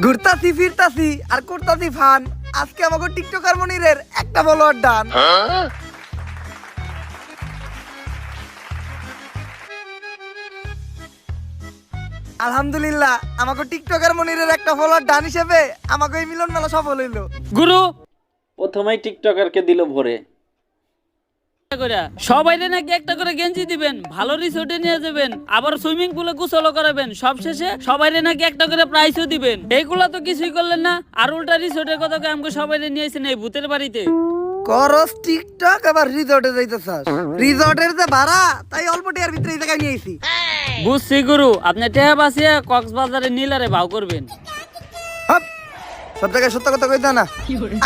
ঘুরতাছি ফিরতাছি আর করতাছি ফান। আজকে আমাকে টিকটকার মনিরের একটা ফলোয়ার ডান আলহামদুলিল্লাহ আমাকে টিকটকার মনিরের একটা ফলোয়ার ডান হিসেবে আমাকে এই মিলন মেলা সফল হইল। গুরু! প্রথমেই টিকটকারকে দিল ভরে। সবাই নাকি একটা করে গেঞ্জি দিবেন ভালো রিসোর্টে নিয়ে যাবেন আবার সুইমিং পুলে গোসলও করাবেন। সবশেষে সবাই নাকি একটা করে প্রাইজও দিবেন। এইগুলা তো কিছুই করলেন না আর উল্টা রিসোর্টের কথা আমাকে সবাই নিয়েছেন এই ভূতের বাড়িতে। করস টিকটক আবার রিসর্টে যাইতেছাস। রিসর্টের যে ভাড়া তাই অল্প টিয়ার ভিতরে এই জায়গায় নিয়ে আইছি। বুঝছি গুরু আপনি টেহা বাসিয়া কক্সবাজারে নীলারে ভাও করবেন। সব জায়গায় সত্য কথা কইতা না।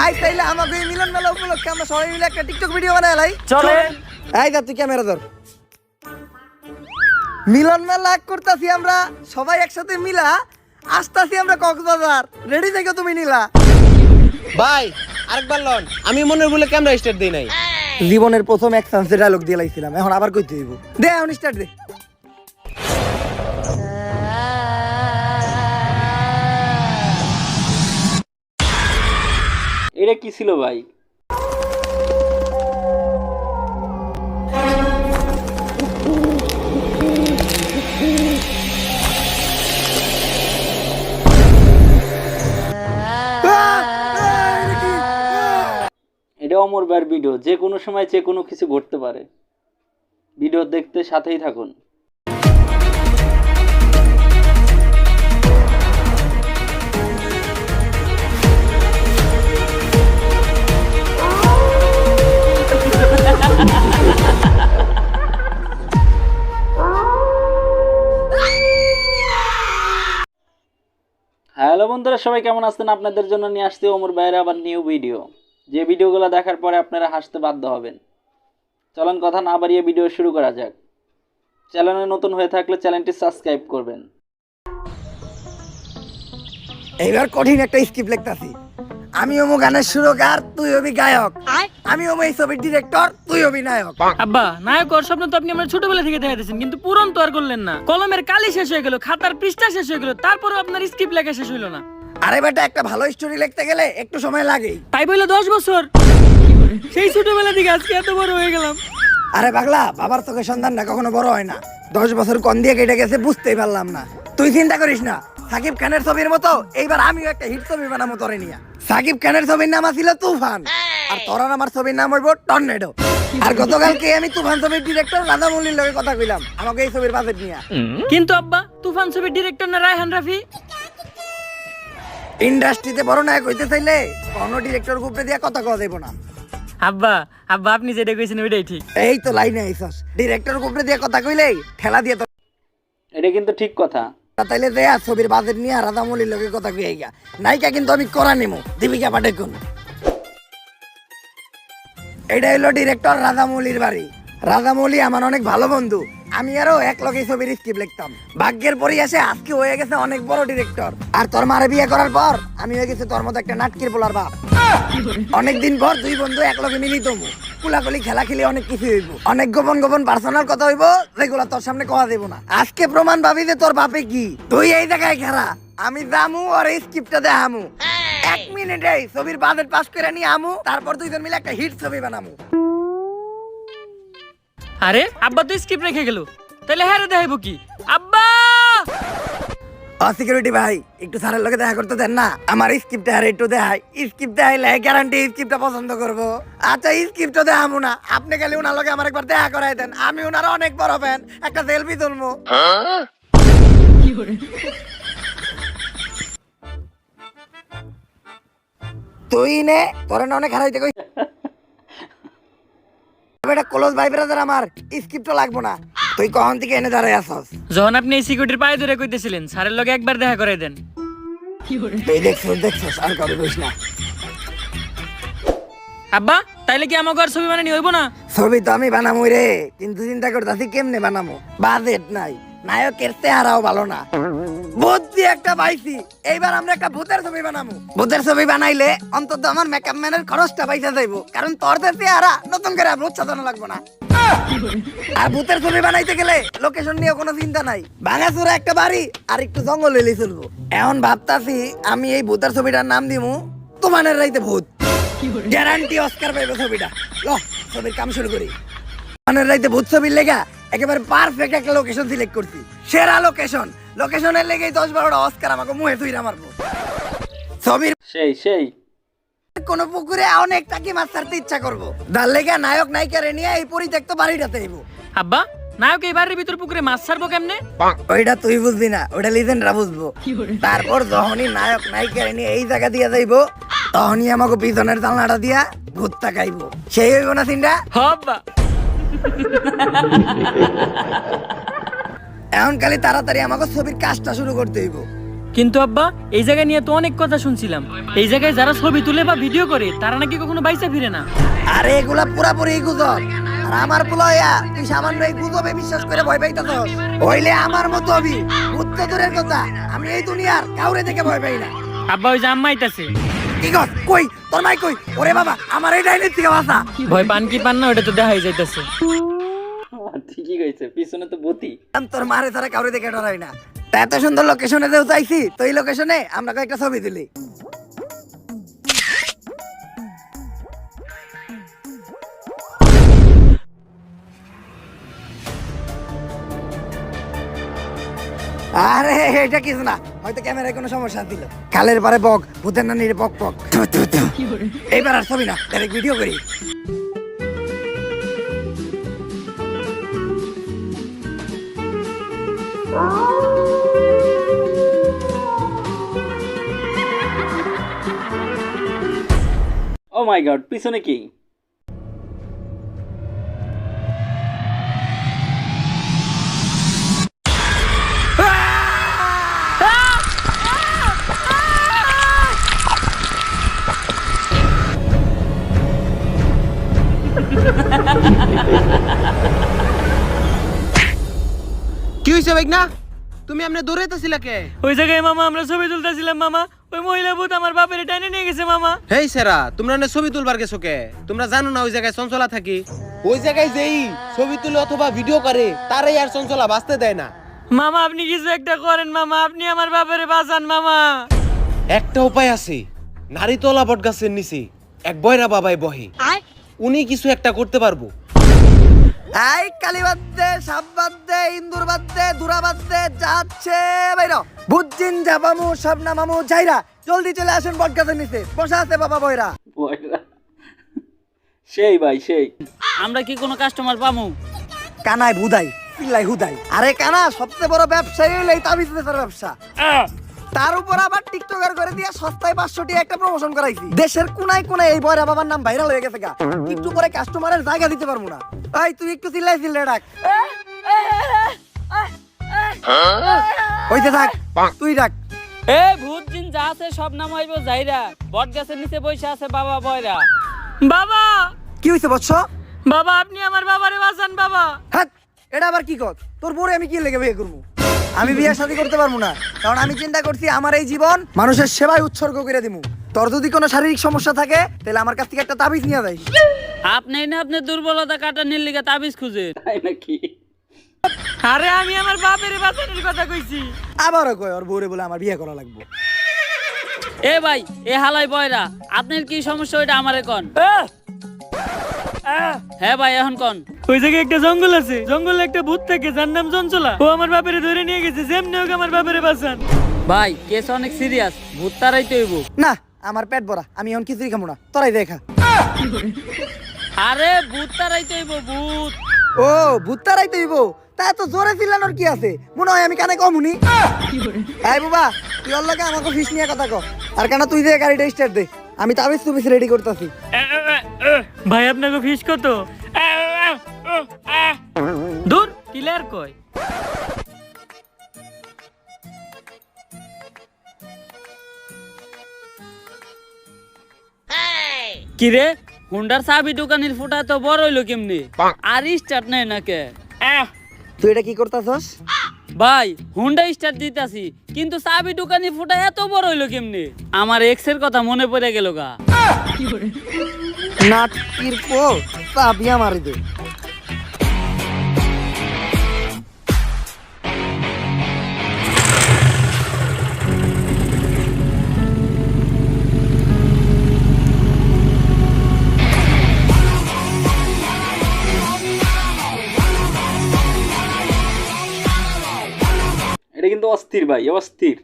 আই তাইলে আমাকে এই মিলন মেলা উপলক্ষে আমরা সবাই মিলে একটা টিকটক ভিডিও বানাই লাই। চলেন। এই যা তুই ক্যামেরা ধর। মিলন মেলা করতাছি আমরা সবাই একসাথে মিলা আসতাছি আমরা কক্সবাজার। রেডি থেকে তুমি নিলা। ভাই আরেকবার লন। আমি মনের বলে ক্যামেরা স্টার্ট দিই নাই। জীবনের প্রথম এক চান্সে ডায়লগ দিয়ে লাইছিলাম এখন আবার কইতে হইব। দে এখন স্টার্ট দে। এটা কি ছিল ভাই? এটা অমর ভাইয়ের ভিডিও যে কোনো সময় যে কোনো কিছু ঘটতে পারে। ভিডিও দেখতে সাথেই থাকুন। হ্যালো বন্ধুরা, সবাই কেমন আছেন? আপনাদের জন্য নিয়ে আসছি ওমর ভাইয়ের আবার নিউ ভিডিও যে ভিডিওগুলো দেখার পরে আপনারা হাসতে বাধ্য হবেন। চলুন, কথা না বাড়িয়ে ভিডিও শুরু করা যাক। চ্যানেলে নতুন হয়ে থাকলে চ্যানেলটি সাবস্ক্রাইব করবেন। এইবার কঠিন একটা স্ক্রিপ্ট লিখতাছি। আমি ওমো গানের সুরকার তুই হবি গায়ক। আমি ওমো এই ছবির ডিরেক্টর তুই হবি নায়ক। আব্বা নায়ক ওর স্বপ্ন তো আপনি আমার ছোটবেলা থেকে দেখা দিয়েছেন কিন্তু পূরণ তো আর করলেন না। কলমের কালি শেষ হয়ে গেল খাতার পৃষ্ঠা শেষ হয়ে গেল তারপরেও আপনার স্ক্রিপ্ট লেখা শেষ হইল না। আরে বেটা একটা ভালো স্টোরি লিখতে গেলে একটু সময় লাগে তাই বললে দশ বছর। সেই ছোটবেলা থেকে আজকে এত বড় হয়ে গেলাম। আরে পাগলা বাবার তোকে সন্তান না কখনো বড় হয় না। দশ বছর কন দিয়ে কেটে গেছে বুঝতেই পারলাম না। তুই চিন্তা করিস না। সাকিব খানের ছবির মতো এইবার আমিও একটা হিট ছবি বানাবো তোরে নিয়া। সাকিব খানের ছবির নাম আছিল তুফান। আর তোরান আমার ছবির নাম হইব টর্নেডো। আর গতকালকে আমি তুফান ছবির ডিরেক্টর লগে কথা কইলাম। আমাকে এই ছবির বাজেট নিয়া। কিন্তু আব্বা তুফান ছবির ডিরেক্টর না রায়হান রাফি? ইন্ডাস্ট্রিতে বড় নায়ক হইতে চাইলে কোনো ডিরেক্টর গ্রুপে দিয়া কথা কওয়া যাইব না। আব্বা আব্বা আপনি যেটা কইছেন ওইটাই ঠিক। এই তো লাইনে আইসস ডিরেক্টর গ্রুপে দিয়া কথা কইলেই ঠেলা দিয়ে তো এটা কিন্তু ঠিক কথা। তাইলে দেয়া ছবির বাজেট নিয়ে রাধামৌলির লোকের কথা কয়ে গিয়া নায়িকা কিন্তু আমি করা নিমু, দীপিকা পাটেকুন এটা হলো ডিরেক্টর রাধামৌলির বাড়ি। রাধামৌলি আমার অনেক ভালো বন্ধু। আমি আরও এক লগে ছবির স্ক্রিপ্ট লিখতাম। ভাগ্যের পরিহাসে আজকে হয়ে গেছে অনেক বড় ডিরেক্টর আর তোর মারে বিয়ে করার পর আমি হয়ে গেছে তোর মতো একটা নাটকির বলার বাপ। অনেকদিন পর দুই বন্ধু এক লগে মিলিত কুলাকুলি খেলা খেলে অনেক কিছু হইব। অনেক গোপন গোপন পার্সোনাল কথা হইব, যেগুলো তোর সামনে কওয়া দেব না। আজকে প্রমাণ পাবি যে তোর বাপে কি। তুই এই জায়গায় খেলা আমি দামু আর এই স্ক্রিপ্টটা দেখামু। এক মিনিটে ছবির বাজেট পাস করে নিয়ে আমু, তারপর দুইজন মিলে একটা হিট ছবি বানামু। আরে, আব্বা তো স্ক্রিপ্ট রেখে গেল। তাহলে হ্যাঁ দেখাইবো কি? আব্বা! সিকিউরিটি ভাই, একটু স্যারের লগে দেখা করতে দেন না। আমার স্ক্রিপ্টে আর একটু দেখাই। স্ক্রিপ্ট দেখাইলে গ্যারান্টি স্ক্রিপ্টটা পছন্দ করব। আচ্ছা স্ক্রিপ্টও দেখামু না। আপনি গেলে ওনার লগে আমার একবার দেখা করাই দেন। আমি ওনার অনেক বড় ফ্যান একটা সেলফি তুলবো তুই নে, তোরে অনেক হারাইতে কই বেটা ক্লোজ ভাই ব্রাদার আমার স্ক্রিপ্টও লাগবো না। তুই কখন থেকে এনে দাঁড়াই আসস যখন আপনি এই সিকিউরিটির পায়ে ধরে কইতেছিলেন স্যারের লগে একবার দেখা করে দেন। তুই দেখছিস দেখছিস আর কারও কইস না। আব্বা তাইলে কি আমাকে আর ছবি বানানি হইব না? ছবি তো আমি বানামু রে কিন্তু চিন্তা করতেছি কেমনে বানামো? বাজেট নাই। নায়কের চেহারাও ভালো না। বুদ্ধি একটা পাইছি। এইবার আমরা একটা ভূতের ছবি বানামু ভূতের ছবি বানাইলে অন্তত আমার মেকআপ ম্যানের খরচটা পয়সা যাইবো। কারণ তোর চেহারা, নতুন করে উচ্চাদন লাগবো না। আর ভূতের ছবি বানাইতে গেলে লোকেশন নিয়ে কোনো চিন্তা নাই। ভাঙাচুরা একটা বাড়ি আর একটু জঙ্গল হইলে চলবো। এখন ভাবতাছি আমি এই ভূতের ছবিটার নাম দিমু তোমানের রাইতে ভূত। গ্যারান্টি অস্কার পাইবে ছবিটা। ল, ছবির কাম শুরু করি। তোমানের রাইতে ভূত ছবির লেগা একেবারে পারফেক্ট একটা লোকেশন সিলেক্ট করছি। সেরা লোকেশন লোকেশনের লেগেই দশ বারোটা অস্কার আমাকে মুহে তুই মারবো। ছবির সেই সেই। কোন পুকুরে অনেক টাকি মাছ ছাড়তে ইচ্ছা করব। যার লেগে নায়ক নায়িকারে নিয়ে এই পরিত্যক্ত বাড়িটাতে আইবো। আব্বা নায়ক এই বাড়ির ভিতর পুকুরে মাছ ছাড়বো কেমনে? ওইটা তুই বুঝবি না ওটা লিজেন্ডরা বুঝব। তারপর যখনই নায়ক নায়িকারে নিয়ে এই জায়গা দিয়ে যাইবো তখনই আমাকে পিছনের জানলাটা দিয়া ভূত তাকাইবো সেই হইব না সিনটা হব্বা এখন খালি তাড়াতাড়ি আমাকে ছবির কাজটা শুরু করতে হইব। কিন্তু আব্বা এই জায়গায় নিয়ে তো অনেক কথা শুনছিলাম। এই জায়গায় যারা ছবি তুলে বা ভিডিও করে তারা নাকি কখনো বাইসা ফিরে না। আরে এগুলা পুরাপুরি গুজব। আর আমার পুলয়া তুই সামান্য এই গুজবে বিশ্বাস করে ভয় পাইতাছ হইলে আমার মতো হবি। দূরের কথা আমি এই দুনিয়ার কাউরে দেখে ভয় পাই না। আব্বা ওই যে আম্মা আইতাছে। কি কস? কই? তোর মাই কই? ওরে বাবা আমার এই ডাইনের থেকে বাসা ভয় পান কি পান না ওটা তো দেখাই যাইতাছে। ঠিকই কইছে পিছনে তো বতি। তোর মারে তারা কাউরে দেখে ডরাই না। তা এত সুন্দর লোকেশনে যেও চাইছি তো এই লোকেশনে আমরা কয়েকটা ছবি তুলি। আরে এটা কিছু না। হয়তো ক্যামেরায় কোনো সমস্যা ছিল খালের পারে বক ভূতের নানির বক বক। এইবার আর ছবি না ডাইরেক্ট ভিডিও করি। ও মাই গড পিছনে কি? কি হইছে বাইক না? তুমি আমনে দৌড়াইতেছিলা কে? ওই জায়গায় মামা আমরা ছবি তুলতেছিলাম মামা। ওই মহিলা ভূত আমার বাপের টাইনে নিয়ে গেছে মামা। হেই সেরা তোমরা না ছবি তুলবার গেছো কে? তোমরা জানো না ওই জায়গায় চঞ্চলা থাকি? ওই জায়গায় যেই ছবি তুলে অথবা ভিডিও করে তারাই আর চঞ্চলা বাঁচতে দেয় না। মামা আপনি কিছু একটা করেন মামা আপনি আমার বাপের বাঁচান মামা। একটা উপায় আছে নারীতলা বট গাছের নিচে এক বয়রা বাবাই বহে। উনি কিছু একটা করতে পারব। এই কালী বাদ দে সাপ বাদ দে ইন্দুর বাদ দে দুরা বাদ দে যাচ্ছে বাইর। যাবামু সব নামামু যাইরা জলদি চলে আসুন বটগাছের নিচে। বসা আছে বাবা বয়রা। সেই ভাই সেই। আমরা কি কোনো কাস্টমার পামু? কানায় ভুদাই পিল্লাই হুদাই। আরে কানা সবচেয়ে বড় ব্যবসায়ী হইলে এই তাবিজ বেচার ব্যবসা। তার উপর আবার টিকটকার করে দিয়ে সস্তায় পাঁচশো টাকা একটা প্রমোশন করাইছি। দেশের কোনায় কোনায় এই বয়রা বাবার নাম ভাইরাল হয়ে গেছে গা। একটু পরে কাস্টমারের জায়গা দিতে পারব না। এই তুই একটু চিল্লাই চিল্লাই ডাক। হইতে থাক তুই ডাক। এ ভূত জিন যা আছে সব নাম হইব যাইরা বট গাছের নিচে বসে আছে বাবা বয়রা। বাবা! কি হইছে বৎস? বাবা আপনি আমার বাবারে বাঁচান বাবা। হ্যাঁ এটা আবার কি কর? তোর বউরে আমি কি লেগে বিয়ে করব? আমি বিয়ে শাদী করতে পারব না কারণ আমি চিন্তা করছি আমার এই জীবন মানুষের সেবায় উৎসর্গ করে দিমু। তোর যদি কোনো শারীরিক সমস্যা থাকে তাহলে আমার কাছ থেকে একটা তাবিজ নিয়ে যাই আপনি না আপনি দুর্বলতা কাটানোর লিগে তাবিজ খুঁজে তাই নাকি? আরে আমি আমার বাপের বাঁচানোর কথা কইছি। আবারও কয় ওর বউরে বলে আমার বিয়ে করা লাগবে। এ ভাই এ হালাই বয়রা আপনার কি সমস্যা ওইটা আমারে কন। হ্যাঁ ভাই এখন কন। ওই জায়গায় একটা জঙ্গল আছে। জঙ্গলে একটা ভূত থাকে যার নাম চঞ্চলা। ও আমার বাপেরে ধরে নিয়ে গেছে যেমনি হোক আমার বাপেরে বাঁচান। ভাই কেস অনেক সিরিয়াস ভূত তারাই তো হইব না আমার পেট ভরা আমি এখন কিছুই খাব না। তোরাই দেখা। আরে ভূত তারাই তো হইব ভূত। ও ভূতারাই তো হইবো? তা এত জোরে চিল্লানোর কি আছে? মনে হয় আমি কানে কমুনি। এই বাবা তুই ওর লগে আমাকে ফিস নিয়ে কথা কর আর কেন তুই দে গাড়িটা স্টার্ট দে? আমি তাবিজ তুবিজ রেডি করতেছি। ভাই আপনাকে ফিস কত? দূর ক্লিয়ার কয় কিরে হুন্ডার চাবি দোকানের ফুটা তো বড় হইল কেমনি? আর স্টার্ট নাই নাকে? তুই এটা কি করতাছস? ভাই হুন্ডা স্টার্ট দিতাছি কিন্তু চাবি দোকানি ফুটা এত বড় হইল কেমনি? আমার এক্সের কথা মনে পড়ে গেল গা। নাটকির পো চাবিয়া মারি দে। অস্থির ভাই অস্থির।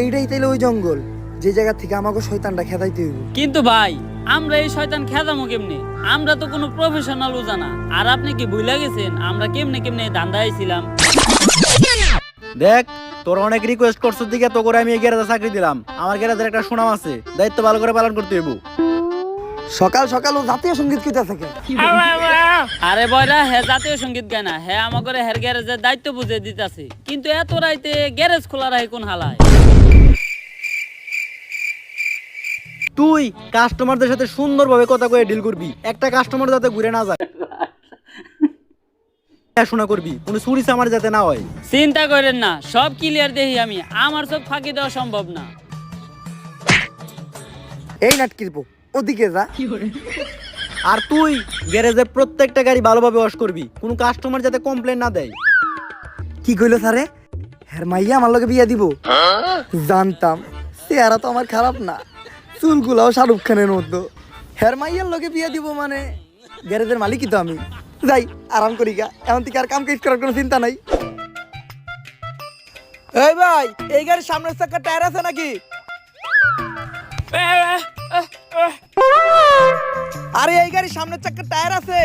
এইটাই তাইলে ওই জঙ্গল যে জায়গা থেকে আমাকে শয়তানটা খেদাইতে হইব। কিন্তু ভাই আমরা এই শয়তান খেদামো কেমনে? আমরা তো কোনো প্রফেশনাল জানা আর আপনি কি ভুলে গেছেন? আমরা কেমনে কেমনে এই ধান্দা আইছিলাম দেখ তোর অনেক রিকোয়েস্ট করছ দিকে তো করে আমি এই গ্যারেজে চাকরি দিলাম। আমার গ্যারেজের একটা সুনাম আছে দায়িত্ব ভালো করে পালন করতে হইব। সকাল সকাল ও জাতীয় সংগীত কইতে থাকে আরে বয়রা হে জাতীয় সংগীত গায় না হে আমাকে হের গ্যারেজের দায়িত্ব বুঝে দিতাছে। কিন্তু এত রাইতে গ্যারেজ খোলা রাখে কোন হালায়? তুই কাস্টমারদের সাথে সুন্দরভাবে কথা কয়ে ডিল করবি একটা কাস্টমার যাতে ঘুরে না যায়। শোনা করবি কোনো চুরি চামার যাতে না হয়। চিন্তা করেন না সব ক্লিয়ার দেখি আমি আমার চোখ ফাঁকি দেওয়া সম্ভব না। এই নাটকির পো ওদিকে যা। আর তুই গ্যারেজের প্রত্যেকটা গাড়ি ভালোভাবে ওয়াশ করবি কোনো কাস্টমার যাতে কমপ্লেন না দেয়। কি কইলো স্যারে? হ্যার মাইয়া আমার লগে বিয়া দিব। জানতাম চেহারা তো আমার খারাপ না। চুলগুলাও শাহরুখ খানের মতো। হ্যার মাইয়ার লগে বিয়া দিব মানে গ্যারেজের মালিকই তো আমি। যাই আরাম করি গা। এমন থেকে আর কাম কাজ করার কোনো চিন্তা নাই। এই ভাই এই গাড়ির সামনের চাকা টায়ার আছে নাকি? আরে এই গাড়ির সামনের চাকা টায়ার আছে।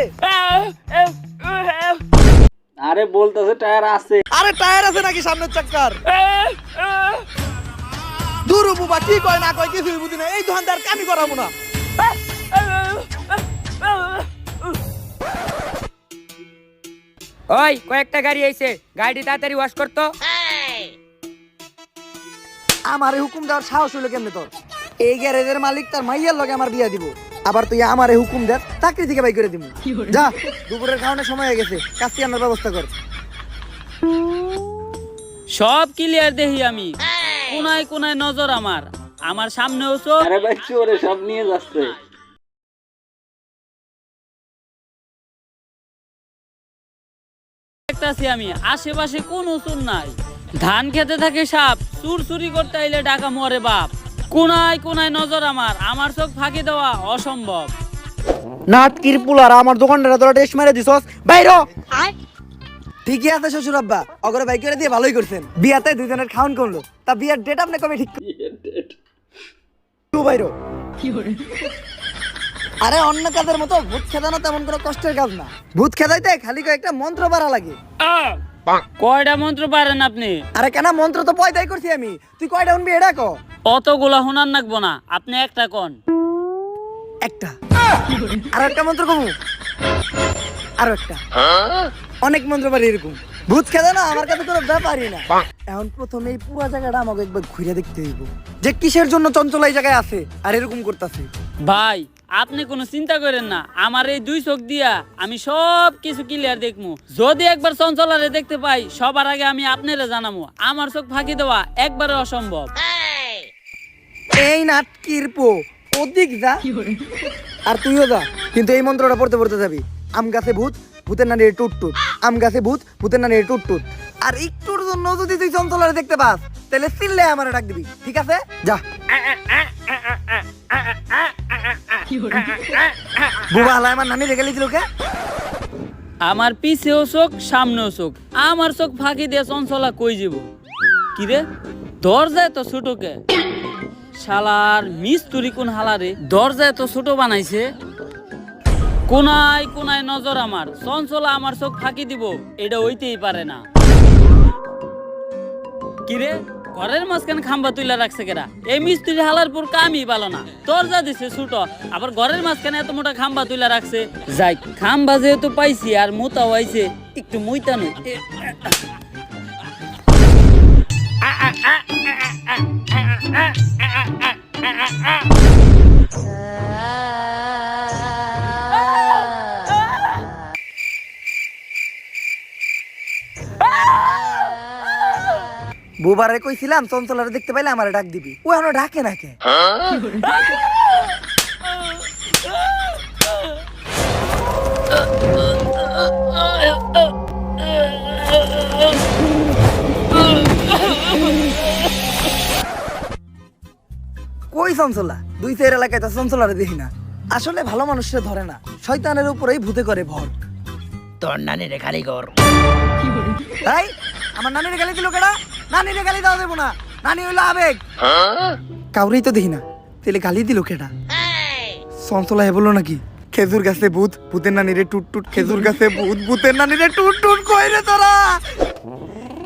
আরে বলতেছে টায়ার আছে। আরে টায়ার আছে নাকি সামনের চাক্কার দূর বুবা কি কয় না কয় কিছুই বুঝি না। এই দোকানদার কামি করাবো না। ওই কয়েকটা গাড়ি আইছে। গাড়ি তাড়াতাড়ি ওয়াশ করতো আমারে হুকুম দেওয়ার সাহস হইল কেমনে তোর? এই গ্যারেজের মালিক তার মাইয়ার লগে আমার বিয়া দিব। আবার তুই আমারে হুকুম দেস চাকরি থেকে বাই করে দিব। যা দুপুরের খাওয়ানোর সময় হয়ে গেছে। কাশি আনার ব্যবস্থা কর। সব ক্লিয়ার দেখি আমি। কোনায় কোনায় নজর আমার। আমার সামনেও চোখ। আরে ভাই চোরে সব নিয়ে যাচ্ছে। দেখতাছি আমি আশেপাশে কোনো চুর নাই। ধান খেতে থাকে সাপ চুর চুরি করতে আইলে ডাকা মরে বাপ। কোনায় কোনায় নজর আমার আমার চোখ ফাঁকি দেওয়া অসম্ভব। নাটকির পুলার আমার দোকানটা তোরা টেস্ট মেরে দিছস? বাইরো ঠিকই আছে শ্বশুর আব্বা অগরে বাই করে দিয়ে ভালোই করছেন। বিয়াতে দুজনের খাওন করল তা বিয়ার ডেট আপনি কবে ঠিক বাইরো আরে অন্য কাজের মতো ভূত খেদানো তেমন কোনো কষ্টের কাজ না। ভূত খেদাইতে খালি কয়েকটা মন্ত্র পারা লাগে। কয়টা মন্ত্র পারেন আপনি? আরে কেন মন্ত্র তো পয়দাই করছি আমি। তুই কয়টা শুনবি এটা কো অতগুলা শোনার নাকবো না আপনি একটা কন। একটা। আর একটা মন্ত্র কমু। আরও একটা। অনেক মন্ত্র পারি এরকম। ভূত খেদা না আমার কাছে কোনো ব্যাপারই না। এখন প্রথমে এই পুরো জায়গাটা আমাকে একবার ঘুরে দেখতে হইব। যে কিসের জন্য চঞ্চল এই জায়গায় আছে আর এরকম করতেছে। ভাই আপনি কোনো চিন্তা করেন না আমার এই দুই চোখ দিয়া আমি সব কিছু ক্লিয়ার দেখমু। যদি একবার চঞ্চলারে দেখতে পাই সবার আগে আমি আপনারে জানামু আমার চোখ ফাঁকি দেওয়া একবারে অসম্ভব। এই নাটকির পো ওদিক যা। আর তুইও যা কিন্তু এই মন্ত্রটা পড়তে পড়তে যাবি। আম গাছে ভূত ভূতের নানি টুট টুট। আম গাছে ভূত ভূতের নানি টুট টুট। আর একটুর জন্য যদি তুই চঞ্চলারে দেখতে পাস তাহলে চিল্লে আমার ডাক দিবি ঠিক আছে? যা। আমার নানি পিছেও চোখ, সামনেও চোখ। আমার চোখ ফাঁকি দিয়ে চঞ্চলা কই যাব? কিরে দরজায় তো ছোটকে শালার মিস্তুরি কোন হালারে দরজায় তো ছোট বানাইছে। কোনায় কোনায় নজর আমার। চঞ্চলা আমার চোখ ফাঁকি দিব, এটা হইতেই পারে না। কিরে ঘরের মাঝখানে খাম্বা তুইলা রাখছে কেরা এই মিস্ত্রি হালার পর কামই ভালো না দরজা দিছে ছোট আবার ঘরের মাঝখানে এত মোটা খাম্বা তুইলা রাখছে যাই খাম্বা যেহেতু পাইছি আর মোতাও আইছে একটু মুইতা নই বুবারে কইছিলাম চঞ্চলারে দেখতে পাইলে আমারে ডাক দিবি। ও এখনও ডাকে না কে কইছ চঞ্চলা? দুই চার এলাকায় তো চঞ্চলারে দেখি না। আসলে ভালো মানুষরা ধরে না। শয়তানের উপরেই ভূতে করে ভর। তোর নানিরে খালি কর। তাই আমার নানির গালি দিল কেডা? নানির গালি দেওয়া দেবো না। নানি হইল আবেগ। কাউরেই তো দেখি না। তাহলে গালি দিল কেডা? চঞ্চলা হে বলল নাকি, খেজুর গাছে ভূত, ভূতের নানিরে টুট টুট, খেজুর গাছে ভূত, ভূতের নানিরে টুট টুট কই রে তোরা?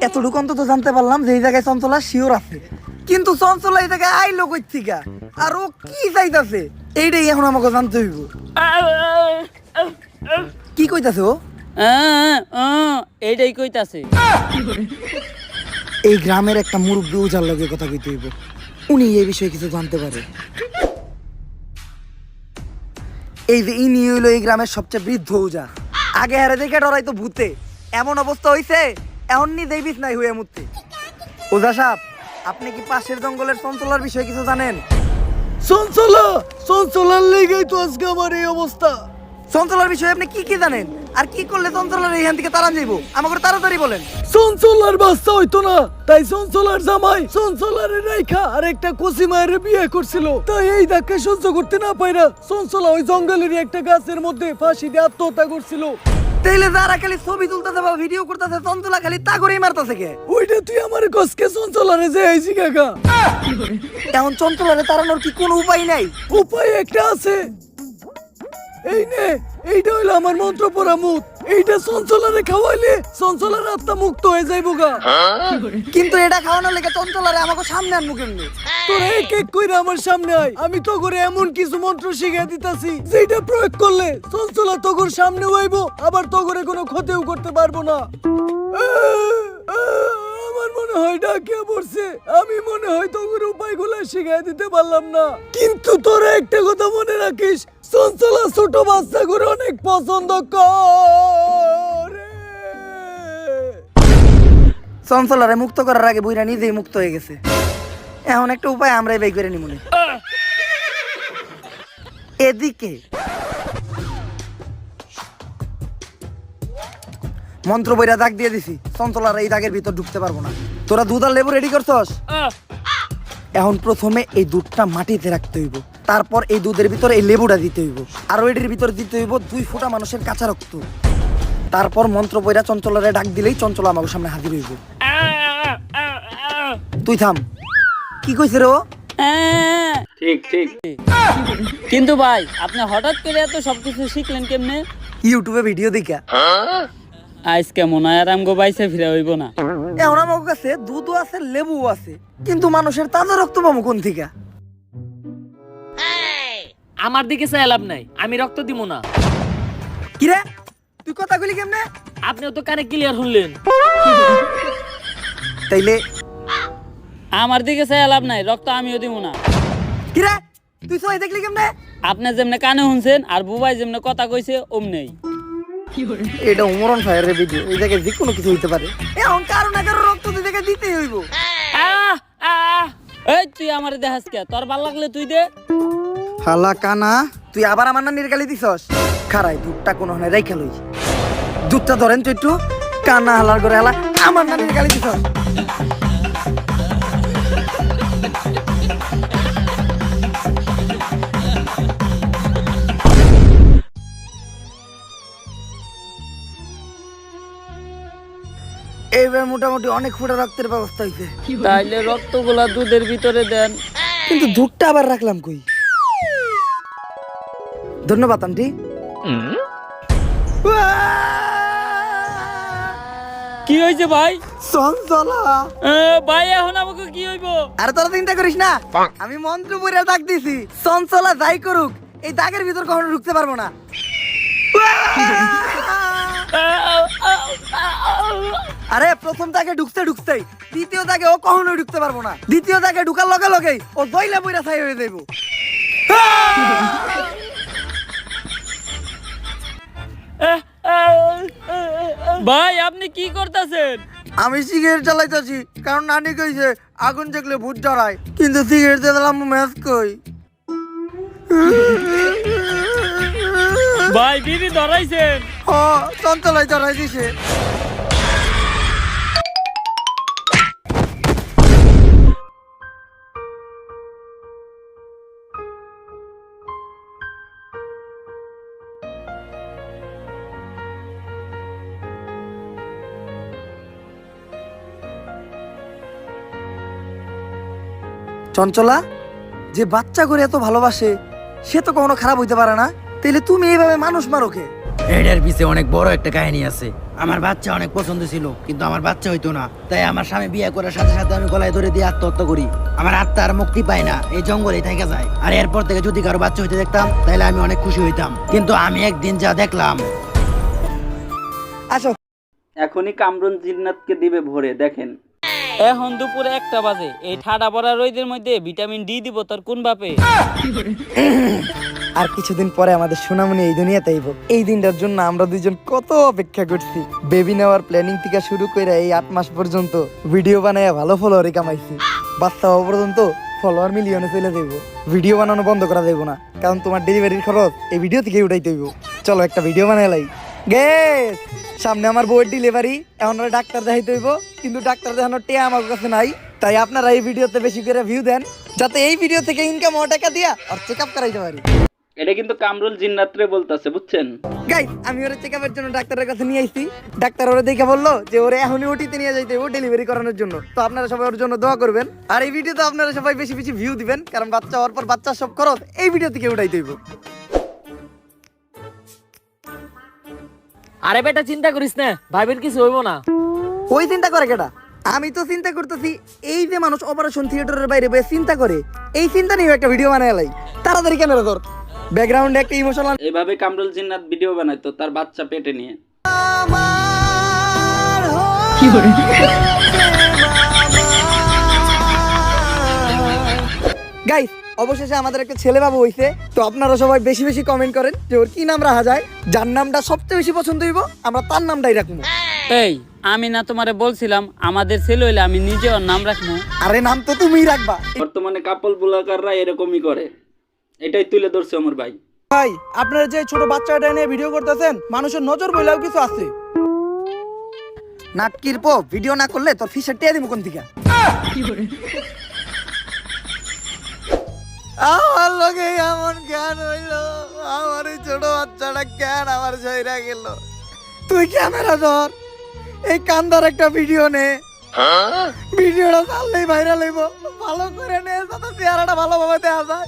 এতটুকু অন্তত জানতে পারলাম যে এই জায়গায় চঞ্চলা শিওর আছে। কিন্তু চঞ্চলা এই জায়গায় আইলো কই থেকে আর ও কি চাইতাছে? এইটাই এখন আমাকে জানতে হইব। কি কইতাছে ও? এইটাই কইতাছে। এই গ্রামের একটা মুরব্বী উজার লগে কথা কইতে হইব। উনি এই বিষয়ে কিছু জানতে পারে। এই যে ইনি হইল এই গ্রামের সবচেয়ে বৃদ্ধ উজা আগে হারে দেখে ডরাই তো ভূতে। এমন অবস্থা হইছে এখন নিজেই বিষ নাই হয়ে মুততে ওজা সাহেব আপনি কি পাশের জঙ্গলের চঞ্চলার বিষয়ে কিছু জানেন? চঞ্চলা চঞ্চলার লেগেই তো আজকে আমার এই অবস্থা। চঞ্চলার বিষয়ে আপনি কি কি জানেন? আর কি করলে চঞ্চলার এইখান থেকে তাড়ান যাইবো? আমাকে তাড়াতাড়ি বলেন। চঞ্চলার বাচ্চা হইতো না তাই চঞ্চলার জামাই চঞ্চলারে রেখা আর একটা কচি মায়ের বিয়ে করছিল। তাই এই ধাক্কা সহ্য করতে না পাইরা চঞ্চলা ওই জঙ্গলেরই একটা গাছের মধ্যে ফাঁসি দিয়ে আত্মহত্যা করছিল। তাইলে যারা খালি ছবি তুলতেছে বা ভিডিও করতেছে চঞ্চলা খালি তা করেই মারতেছে কে? ওইটা তুই আমার কসকে চঞ্চলারে যে আইছি কাকা এখন চঞ্চলারে তাড়ানোর কি কোনো উপায় নাই? উপায় একটা আছে। এই নে এইটা হইল আমার মন্ত্র পড়া মুখ। এইটা চঞ্চলারে খাওয়াইলে চঞ্চলার আত্মা মুক্ত হয়ে যাইব গা। কিন্তু এটা খাওয়ানোর লেগে চঞ্চলারে আমাকে সামনে আনব কেমনি? তোরা এক এক কইরা আমার সামনে আয়। আমি তো করে এমন কিছু মন্ত্র শিখিয়ে দিতাছি যেটা প্রয়োগ করলে চঞ্চলা তগর সামনে হইব আবার তগরে কোনো ক্ষতিও করতে পারব না। মনে হয় ডাকিয়া পড়ছে। আমি মনে হয় তগর উপায়গুলো শিখিয়ে দিতে পারলাম না। কিন্তু তোরা একটা কথা মনে রাখিস চঞ্চলা ছোট বাচ্চা করে অনেক পছন্দ করে। চঞ্চলারে মুক্ত করার আগে বুইরা নিজেই মুক্ত হয়ে গেছে। এখন একটা উপায় আমরাই বের করে নি নিমুনি এদিকে মন্ত্র বইরা দাগ দিয়ে দিছি। চঞ্চলার এই দাগের ভিতর ঢুকতে পারব না। তোরা দুধ আর লেবু রেডি করছস? এখন প্রথমে এই দুধটা মাটিতে রাখতে হইব। তারপর এই দুধের ভিতরে এই লেবুটা দিতে হইব। আর এটির ভিতরে দিতে হইব দুই ফোঁটা মানুষের কাঁচা রক্ত। তারপর মন্ত্র বইরা চঞ্চলারে ডাক দিলেই চঞ্চলা আমার সামনে হাজির হইব। তুই থাম। কি কইছে রে ও? ঠিক ঠিক। কিন্তু ভাই আপনি হঠাৎ করে এত সবকিছু শিখলেন কেমনে? ইউটিউবে ভিডিও দেখা। আজ কেমন হয় আর আমগো বাইসে ফিরে হইব না। এখন আমার কাছে দুধও আছে লেবুও আছে কিন্তু মানুষের তাজা রক্ত পাবো কোন থেকে? আমার দিকে চাই লাভ নাই আমি রক্ত দিব না। কিরে তুই কথা কইলি কেমনে? আপনিও তো কানে ক্লিয়ার শুনলেন। তাইলে? আমার দিকে চাই লাভ নাই রক্ত আমিও দিব না। কিরে তুই সবাই দেখলি কেমনে? আপনি যেমনে কানে শুনছেন আর বুবাই যেমনে কথা কইছে অমনেই। এটা উমরন ফায়ারের ভিডিও এই জায়গায় যে কোনো কিছু হইতে পারে। এখন কারও না কারও রক্ত তুই দেখে দিতেই হইব। এই তুই আমার দেখাস কে? তোর ভালো লাগলে তুই দে। হালা কানা তুই আবার আমার নানির গালি দিছস? খারাই দুধটা কোন হনে রাইখা লই দুধটা ধরেন তো একটু। কানা হালার করে হালা আমার নানির গালি দিছস। এইবার মোটামুটি অনেক ফুটা রক্তের ব্যবস্থা হয়েছে তাইলে রক্তগুলা দুধের ভিতরে দেন কিন্তু দুধটা আবার রাখলাম কই ধন্যবাদ আন্টি কি হয়েছে ভাই চঞ্চলা এ, ভাই এখন আমাকে কি হইব আর তোরা চিন্তা করিস না আমি মন্ত্র পড়ে ডাক দিছি চঞ্চলা যাই করুক এই দাগের ভিতর কখনো ঢুকতে পারব না আরে প্রথম তাকে ঢুকতে ঢুকতেই দ্বিতীয় তাকে ও কখনো ঢুকতে পারব না। দ্বিতীয় তাকে ঢুকার লগে লগেই ও দইলা বইরা ছাই হয়ে যাইবো। ভাই আপনি কি করতেছেন? আমি সিগারেট চালাইতেছি কারণ নানি কইছে আগুন দেখলে ভূত ডরায় কিন্তু সিগারেট দিলাম ম্যাচ কই? ভাই বিড়ি ধরাইছেন। ও চঞ্চলাই ডরাই দিছে। চঞ্চলা যে বাচ্চা করে এত ভালোবাসে সে তো কখনো খারাপ হইতে পারে না। তাহলে তুমি এইভাবে মানুষ মারোকে এটার পিছে অনেক বড় একটা কাহিনী আছে। আমার বাচ্চা অনেক পছন্দ ছিল কিন্তু আমার বাচ্চা হইতো না। তাই আমার স্বামী বিয়ে করার সাথে সাথে আমি গলায় ধরে দিয়ে আত্মহত্যা করি। আমার আত্মা আর মুক্তি পায় না এই জঙ্গলে থেকে যায়। আর এরপর থেকে যদি কারও বাচ্চা হইতে দেখতাম তাহলে আমি অনেক খুশি হইতাম। কিন্তু আমি একদিন যা দেখলাম আসো। এখনই কামরুন জিন্নাতকে দিবে ভরে দেখেন। এখন দুপুরে একটা বাজে। এই ঠাডা পড়া রোদের মধ্যে ভিটামিন ডি দিব তোর কোন বাপে? আর কিছুদিন পরে আমাদের সোনামণি এই দুনিয়াতে আইব। এই দিনটার জন্য আমরা দুইজন কত অপেক্ষা করছি। বেবি নেওয়ার প্ল্যানিং থেকে শুরু করে এই আট মাস পর্যন্ত ভিডিও বানায় ভালো ফলোয়ারই কামাইছি। বাচ্চা হওয়া পর্যন্ত ফলোয়ার মিলিয়নে চলে যাইব। ভিডিও বানানো বন্ধ করা যাইব না কারণ তোমার ডেলিভারির খরচ এই ভিডিও থেকে উঠাইতে হইব। চলো একটা ভিডিও বানাই লাই। গেস সামনে আমার বউয়ের ডেলিভারি এখন ডাক্তার দেখাইতে হইব কিন্তু ডাক্তার দেখানোর টিয়া আমার কাছে নাই তাই আপনারা এই ভিডিওতে বেশি করে ভিউ দেন যাতে এই ভিডিও থেকে ইনকাম টাকা দিয়া আর চেক আপ করাইতে পারি। এটা কিন্তু কামরুল জিন্নাতরে বলতেছে বুঝছেন? গাইস আমি ওরে চেক আপের জন্য ডাক্তারের কাছে নিয়ে আইছি ডাক্তার ওরে দেখে বলল যে ওরে এখনই ওটিতে নিয়ে যাইতে ও ডেলিভারি করানোর জন্য। তো আপনারা সবাই ওর জন্য দোয়া করবেন আর এই ভিডিওতে আপনারা সবাই বেশি বেশি ভিউ দিবেন কারণ বাচ্চা হওয়ার পর বাচ্চা সব খরচ এই ভিডিও থেকে উঠাইতে হইব। আরে বেটা চিন্তা করিস না ভাইবের কিছু হইব না। ওই চিন্তা করে কেটা আমি তো চিন্তা করতেছি এই যে মানুষ অপারেশন থিয়েটারের বাইরে বসে চিন্তা করে এই চিন্তা নিয়ে একটা ভিডিও বানায় লাই। তাড়াতাড়ি ক্যামেরা ধর। ব্যাকগ্রাউন্ডে একটা ইমোশনাল এইভাবে কামরুল জিন্নাত ভিডিও বানাইতো তার বাচ্চা পেটে নিয়ে। গাইস অবশেষে আমাদের একটা ছেলে বাবু হইছে তো আপনারা সবাই বেশি বেশি কমেন্ট করেন যে ওর কি নাম রাখা যায় যার নামটা সবচেয়ে বেশি পছন্দ হইব আমরা তার নামটাই রাখব। এই আমি না তোমারে বলছিলাম আমাদের ছেলে হইলে আমি নিজে ওর নাম রাখব। আরে নাম তো তুমিই রাখবা। বর্তমানে কাপল বুলাকাররা এরকমই করে। এটাই তুলে ধরছে আমার ভাই। ভাই আপনারা যে ছোট বাচ্চাটা নিয়ে ভিডিও করতেছেন মানুষের নজর বইলেও কিছু আছে। নাটকির পো ভিডিও না করলে তোর ফিসের টিয়া দিব কোন থেকে আমার লগে এমন জ্ঞান হইল, আমার এই ছোট বাচ্চাটা জ্ঞান আমার জয়রা গেল। তুই ক্যামেরা ধর, এই কান্দার একটা ভিডিও নে। ভিডিওটা চাললেই ভাইরাল হইব। ভালো করে নে, যাতে চেহারাটা ভালোভাবে দেখা যায়।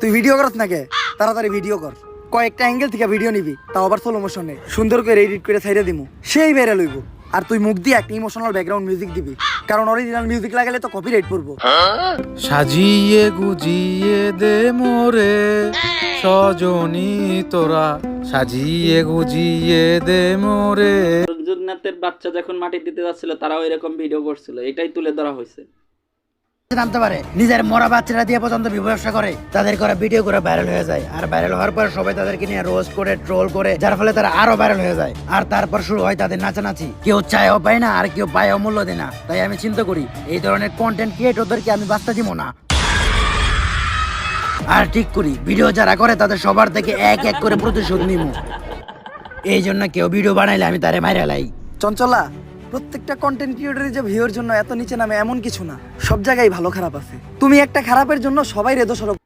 তুই ভিডিও করস নাকি তাড়াতাড়ি ভিডিও কর। কয়েকটা অ্যাঙ্গেল থেকে ভিডিও নিবি, তাও আবার স্লো মোশনে সুন্দর করে এডিট করে ছাইড়া দিমু। সেই ভাইরাল হইব। আর তুই মুখ দিয়ে একটা ইমোশনাল ব্যাকগ্রাউন্ড মিউজিক দিবি। কারণ অরিজিনাল মিউজিক লাগালে তো কপিরাইট পড়ব। সাজিয়ে গুজিয়ে দে মোরে সজনী তোরা। সাজিয়ে গুজিয়ে দে মোরে। জিন্নাতের বাচ্চা যখন মাটি দিতে যাচ্ছিল তারাও এরকম ভিডিও করছিল। এটাই তুলে ধরা হয়েছে। নামতে পারে। নিজের মরা বাচ্চারা দিয়ে পর্যন্ত ব্যবসা করে, তাদের করা ভিডিও করে ভাইরাল হয়ে যায়। আর ভাইরাল হওয়ার পর সবাই তাদেরকে নিয়ে রোস্ট করে ট্রোল করে, যার ফলে তারা আরও ভাইরাল হয়ে যায়। আর তারপর শুরু হয় তাদের নাচানাচি। কেউ চায়ও পায় না, আর কেউ পায়ও মূল্য দেয় না। তাই আমি চিন্তা করি, এই ধরনের কন্টেন্ট ক্রিয়েটরদেরকে আমি বাঁচতে দিব না। আর ঠিক করি ভিডিও যারা করে তাদের সবার থেকে এক এক করে প্রতিশোধ নিব। এই জন্য কেউ ভিডিও বানাইলে আমি তারে মাইরা লাই। চঞ্চলা প্রত্যেকটা কন্টেন্ট ক্রিয়েটরের যে ভিউর জন্য এত নিচে নামে এমন কিছু না। সব জায়গায় ভালো খারাপ আছে। তুমি একটা খারাপের জন্য সবাই রেদোষারোপ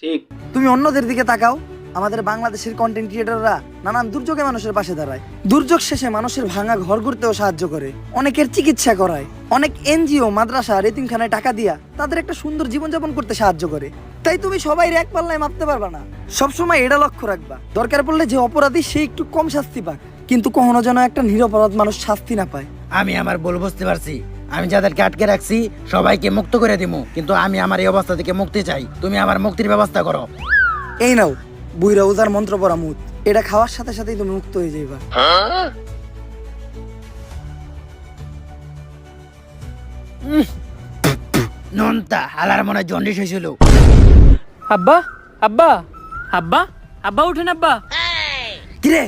ঠিক। তুমি অন্যদের দিকে তাকাও। আমাদের বাংলাদেশের কন্টেন্ট ক্রিয়েটররা নানান দুর্যোগে মানুষের পাশে দাঁড়ায়। দুর্যোগ শেষে মানুষের ভাঙা ঘর করতেও সাহায্য করে। অনেকের চিকিৎসা করায়। অনেক এনজিও মাদ্রাসা রেতিমখানায় টাকা দিয়া তাদের একটা সুন্দর জীবনযাপন করতে সাহায্য করে। তাই তুমি সবাই এক পাল্লায় মাপতে পারবা না। সবসময় এটা লক্ষ্য রাখবা। দরকার পড়লে যে অপরাধী সে একটু কম শাস্তি পাক। কিন্তু কখনো যেন একটা নিরপরাধ মানুষ শাস্তি না পায়। আমি আমার ভুল বুঝতে পারছি। আমি যাদেরকে আটকে রাখছি সবাইকে মুক্ত করে দিব কিন্তু আমি আমার এই অবস্থা থেকে মুক্তি চাই। তুমি আমার মুক্তির ব্যবস্থা করো। এই নাও বুইরা উজার মন্ত্র পড়া মুদ। এটা খাওয়ার সাথে সাথেই তুমি মুক্ত হয়ে যাইবা। নন্তা হালার মনে জন্ডিস হয়েছিল। আব্বা আব্বা আব্বা আব্বা উঠেন আব্বা। কিরে?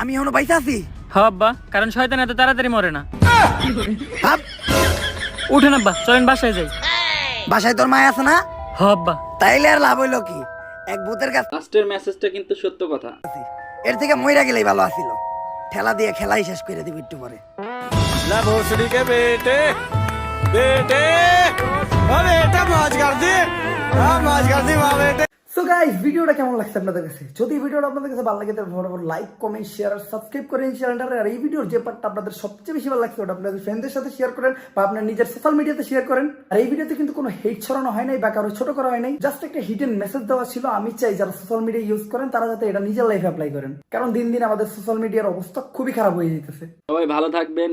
আমি এখনও বাইসা আছি। হ্যাঁ কারণ শয়তান এত তাড়াতাড়ি মরে না। উঠে না বা চলেন বাসায় যাই। বাসায় তোর মায় আছে না? হ্যাঁ তাইলে আর লাভ হইল কি? এক ভূতের কাছে লাস্টের মেসেজটা কিন্তু সত্য কথা। এর থেকে মইরা গেলেই ভালো আছিল। ঠেলা দিয়ে খেলাই শেষ করে দিবি একটু পরে। লা ভোসড়ি কে বেটে বেটে। আরে এটা মাছ কর দে মাছ কর মা বেটে। সো গাইস ভিডিওটা কেমন লাগছে আপনাদের কাছে? যদি ভিডিওটা আপনাদের কাছে ভালো লাগে, তাহলে ফটাফট লাইক কমেন্ট শেয়ার আর সাবস্ক্রাইব করেন চ্যানেলটা আর এই ভিডিওর যে পার্টটা আপনাদের সবচেয়ে বেশি ভালো লাগছে, ওটা আপনাদের ফ্রেন্ডদের সাথে শেয়ার করেন বা আপনার নিজের সোশ্যাল মিডিয়াতে শেয়ার করেন। আর এই ভিডিওতে কিন্তু কোনো হেট ছড়ানো হয় নাই বা কারও ছোট করা হয় নাই। জাস্ট একটা হিডেন মেসেজ দেওয়া ছিল, আমি চাই যারা সোশ্যাল মিডিয়া ইউজ করেন, তারা যাতে এটা নিজের লাইফে অ্যাপ্লাই করেন। কারণ দিন দিন আমাদের সোশ্যাল মিডিয়ার অবস্থা খুবই খারাপ হয়ে যেতেছে। সবাই ভালো থাকবেন।